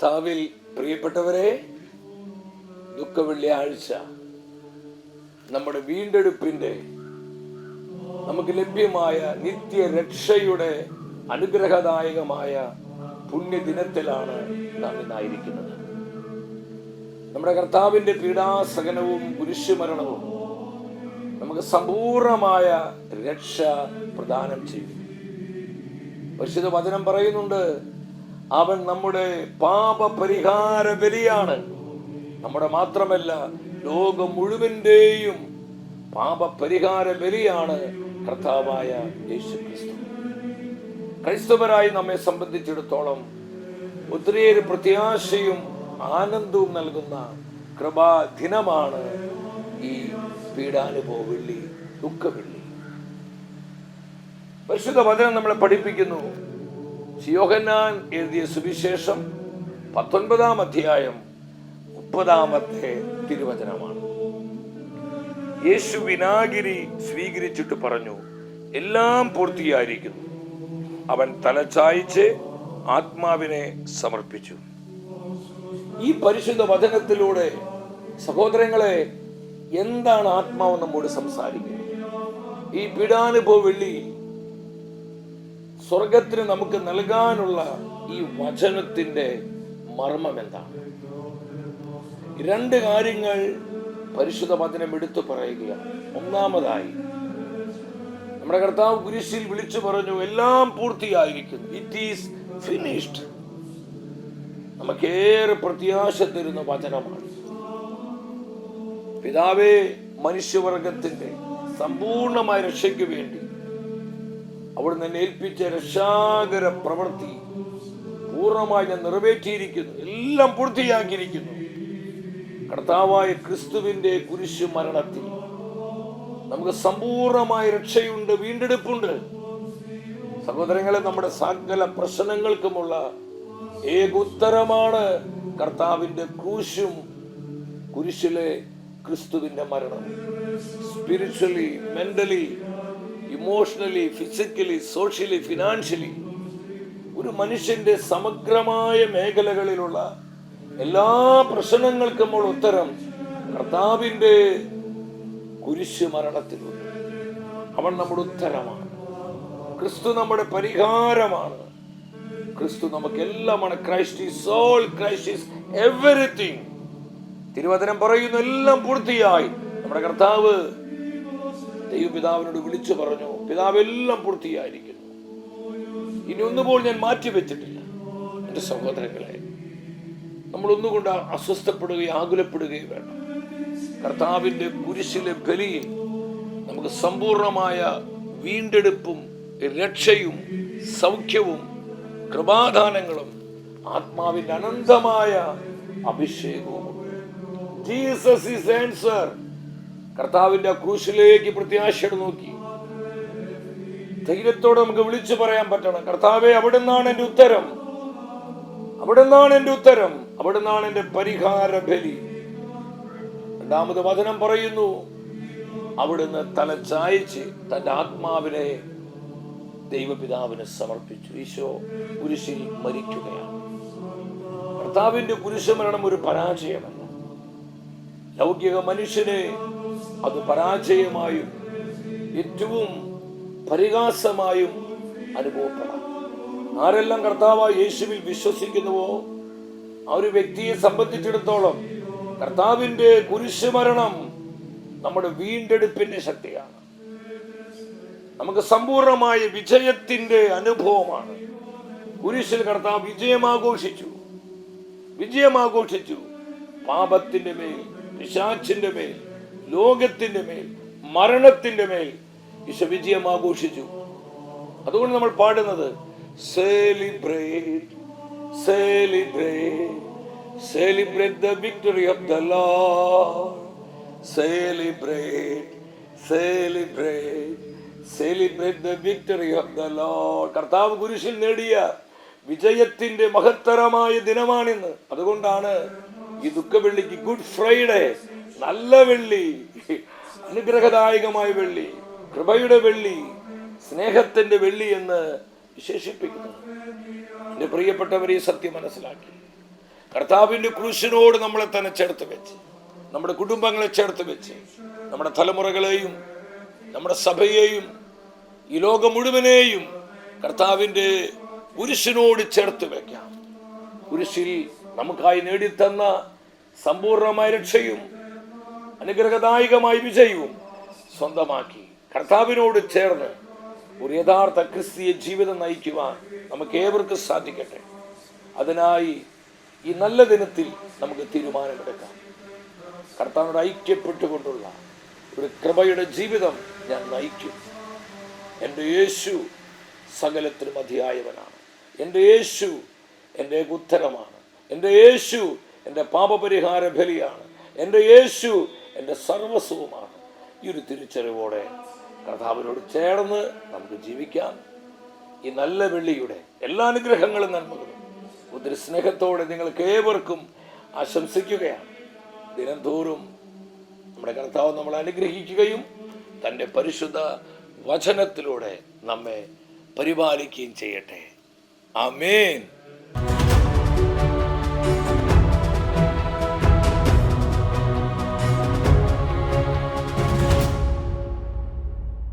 കർത്താവിൽ പ്രിയപ്പെട്ടവരെ ദുഃഖ വെള്ളിയാഴ്ച നമ്മുടെ വീണ്ടെടുപ്പിന്റെ നമുക്ക് ലഭ്യമായ നിത്യ രക്ഷയുടെ അനുഗ്രഹദായകമായ പുണ്യദിനത്തിലാണ് നാം ഇന്നായിരിക്കുന്നത്. നമ്മുടെ കർത്താവിന്റെ പീഡാസഹനവും കുരിശുമരണവും നമുക്ക് സമ്പൂർണമായ രക്ഷ പ്രദാനം ചെയ്യും. പരിശുദ്ധ വചനം പറയുന്നുണ്ട് അവൻ നമ്മുടെ പാപപരിഹാര ബലിയാണ്. നമ്മുടെ മാത്രമല്ല ലോകം മുഴുവന്റെയും പാപപരിഹാര ബലിയാണ് കർത്താവായ യേശു ക്രിസ്തു ക്രൈസ്തവരായി നമ്മെ സംബന്ധിച്ചിടത്തോളം ഒത്തിരിയേറെ പ്രത്യാശയും ആനന്ദവും നൽകുന്ന കൃപാദിനമാണ് ഈ പീഡാനുഭവ വെള്ളി ദുഃഖവെള്ളി പരിശുദ്ധ വചനം നമ്മളെ പഠിപ്പിക്കുന്നു. യോഹന്നാൻ എഴുതിയ സുവിശേഷം പത്തൊൻപതാം അധ്യായം മുപ്പതാമത്തെ തിരുവചനമാണ്. യേശു വിനാഗിരി സ്വീകരിച്ചിട്ട് പറഞ്ഞു എല്ലാം പൂർത്തിയായിരിക്കുന്നു. അവൻ തലച്ചായിച്ച് ആത്മാവിനെ സമർപ്പിച്ചു. ഈ പരിശുദ്ധ വചനത്തിലൂടെ സഹോദരങ്ങളെ എന്താണ് ആത്മാവ് നമ്മോട് സംസാരിക്കുന്നത്? ഈ പീഡാനുഭവ വെള്ളി സ്വർഗത്തിന് നമുക്ക് നൽകാനുള്ള ഈ വചനത്തിന്റെ മർമ്മം എന്താണ് രണ്ട് കാര്യങ്ങൾ പരിശുദ്ധ വചനം എടുത്തു പറയുകയാണ്. ഒന്നാമതായി നമ്മുടെ കർത്താവ് കുരിശിൽ വിളിച്ചു പറഞ്ഞു എല്ലാം പൂർത്തിയായിരിക്കുന്നു. ഇറ്റ് ഈസ് ഫിനിഷ്ഡ് നമുക്കേറെ പ്രത്യാശ തരുന്ന വചനമാണ്. പിതാവേ മനുഷ്യവർഗത്തിന്റെ സമ്പൂർണമായ രക്ഷയ്ക്ക് വേണ്ടി അവിടുന്ന് എന്നെ ഏൽപ്പിച്ച രക്ഷാകര പ്രവൃത്തി പൂർണമായി ഞാൻ നിറവേറ്റിയിരിക്കുന്നു. എല്ലാം പൂർത്തിയാക്കിയിരിക്കുന്നു. കർത്താവായ ക്രിസ്തുവിന്റെ കുരിശു മരണത്തിൽ നമുക്ക് സമ്പൂർണമായ രക്ഷയുണ്ട് വീണ്ടെടുപ്പുണ്ട്. സഹോദരങ്ങളെ നമ്മുടെ സകല പ്രശ്നങ്ങൾക്കുമുള്ള ഏക ഉത്തരമാണ് കർത്താവിന്റെ ക്രൂശും കുരിശിലെ ക്രിസ്തുവിന്റെ മരണം. Spiritually mentally emotionally physically socially financially ഒരു മനുഷ്യന്റെ സമഗ്രമായ മേഖലകളിലുള്ള എല്ലാ പ്രശ്നങ്ങൾക്കും ഉത്തരം കർത്താവിന്റെ കുരിശ് മരണത്തിലുണ്ട് അവൻ നമ്മുടെ ഉത്തരമാണ്. ക്രിസ്തു നമ്മുടെ പരിഹാരമാണ്. ക്രിസ്തു നമുക്ക് എല്ലാമാണ് Christ is all Christ is തിരുവചനം പറയുന്ന എല്ലാം പൂർത്തിയായി. നമ്മുടെ കർത്താവ് ദൈവപിതാവിനോട് വിളിച്ചു പറഞ്ഞു പിതാവ് എല്ലാം പൂർത്തിയായിരിക്കുന്നു. ഇനി ഒന്നുപോൾ ഞാൻ മാറ്റി വെച്ചിട്ടില്ല എന്റെ സഹോദരങ്ങളെ നമ്മൾ ഒന്നുകൊണ്ട് അസ്വസ്ഥപ്പെടുകയും ആകുലപ്പെടുകയും വേണം. കർത്താവിന്റെ കുരിശിലെ ബലിയിൽ നമുക്ക് സമ്പൂർണമായ വീണ്ടെടുപ്പും രക്ഷയും സൗഖ്യവും കൃപാദാനങ്ങളും ആത്മാവിന്റെ അനന്തമായ അഭിഷേകവും ജീസസ് ഈസ് ആൻസർ. കർത്താവിന്റെ ക്രൂശിലേക്ക് പ്രത്യാശയോടെ നോക്കി. ധൈര്യത്തോടെ നമുക്ക് വിളിച്ചു പറയാൻ പറ്റണം. കർത്താവെ അവിടെ നിന്നാണ് എന്റെ ഉത്തരം. അവിടെ നിന്നാണ് എന്റെ ഉത്തരം. അവിടെ നിന്നാണ് എന്റെ പരിഹാര ബലി രണ്ടാമത് വചനം പറയുന്നു അവിടുന്ന് തല ചായച്ച് തന്റെ ആത്മാവിനെ ദൈവപിതാവിനെ സമർപ്പിച്ചു. ഈശോ കുരിശിൽ മരിക്കുകയാണ്. കർത്താവിന്റെ കുരിശുമരണം ഒരു പരാജയമല്ല. ലൗകിക മനുഷ്യനെ അത് പരാജയമായും ഏറ്റവും പരിഹാസമായും അനുഭവപ്പെടാം. ആരെല്ലാം കർത്താവ് യേശുവിൽ വിശ്വസിക്കുന്നുവോ ആ ഒരു വ്യക്തിയെ സംബന്ധിച്ചിടത്തോളം കർത്താവിന്റെ കുരിശുമരണം നമ്മുടെ വീണ്ടെടുപ്പിന്റെ ശക്തിയാണ്. നമുക്ക് സമ്പൂർണമായ വിജയത്തിന്റെ അനുഭവമാണ്. കുരിശിൽ കർത്താവ് വിജയം ആഘോഷിച്ചു വിജയം ആഘോഷിച്ചു പാപത്തിന്റെ മേൽ പിശാച്ചിന്റെ മേൽ ലോകത്തിന്റെ മേൽ മരണത്തിന്റെ മേൽ വിജയം ആഘോഷിച്ചു. അതുകൊണ്ട് നമ്മൾ പാടുന്നത് celebrate celebrate celebrate the victory of the lord celebrate celebrate celebrate the victory of the lord കർത്താവ് കുരിശിൽ നേടിയ വിജയത്തിന്റെ മഹത്തരമായ ദിനമാണിന്ന്. അതുകൊണ്ടാണ് ഈ ദുഃഖവെള്ളിക്ക് ഗുഡ് ഫ്രൈഡേ നല്ല വെള്ളി അനുഗ്രഹദായകമായ വെള്ളി കൃപയുടെ വെള്ളി സ്നേഹത്തിന്റെ വെള്ളി എന്ന് വിശേഷിപ്പിക്കുന്നു. എന്റെ പ്രിയപ്പെട്ടവരെ സത്യം മനസ്സിലാക്കി. കർത്താവിന്റെ ക്രൂശിനോട് നമ്മളെ തന്നെ ചേർത്ത് വെച്ച് നമ്മുടെ കുടുംബങ്ങളെ ചേർത്ത് വെച്ച് നമ്മുടെ തലമുറകളെയും നമ്മുടെ സഭയെയും ഈ ലോകം മുഴുവനെയും കർത്താവിന്റെ കുരിശിനോട് ചേർത്ത് വെക്കാം. കുരിശിൽ നമുക്കായി നേടിത്തന്ന സമ്പൂർണമായ രക്ഷയും അനുഗ്രഹദായകമായ വിജയവും സ്വന്തമാക്കി. കർത്താവിനോട് ചേർന്ന് ഒരു യഥാർത്ഥ ക്രിസ്തീയ ജീവിതം നയിക്കുവാൻ നമുക്ക് ഏവർക്കും സാധിക്കട്ടെ. അതിനായി ഈ നല്ല ദിനത്തിൽ നമുക്ക് തീരുമാനമെടുക്കാം. കർത്താവിനോട് ഐക്യപ്പെട്ടുകൊണ്ടുള്ള ഒരു കൃപയുടെ ജീവിതം ഞാൻ നയിക്കും. എന്റെ യേശു സകലത്തിനും മതിയായവനാണ് എന്റെ യേശു എന്റെ ഉത്തരമാണ്. എന്റെ യേശു എന്റെ പാപപരിഹാര ബലിയാണ്. എന്റെ യേശു എന്റെ സർവസ്വവുമാണ് ഈ ഒരു തിരിച്ചറിവോടെ കർത്താവിനോട് ചേർന്ന് നമുക്ക് ജീവിക്കാം. ഈ നല്ല വെള്ളിയുടെ എല്ലാ അനുഗ്രഹങ്ങളും നന്മകളും ഒത്തിരി സ്നേഹത്തോടെ നിങ്ങൾക്ക് ഏവർക്കും ആശംസിക്കുകയാണ്. ദിനംതോറും നമ്മുടെ കർത്താവ് നമ്മളെ അനുഗ്രഹിക്കുകയും തന്റെ പരിശുദ്ധ വചനത്തിലൂടെ നമ്മെ പരിപാലിക്കുകയും ചെയ്യട്ടെ. ആമേൻ.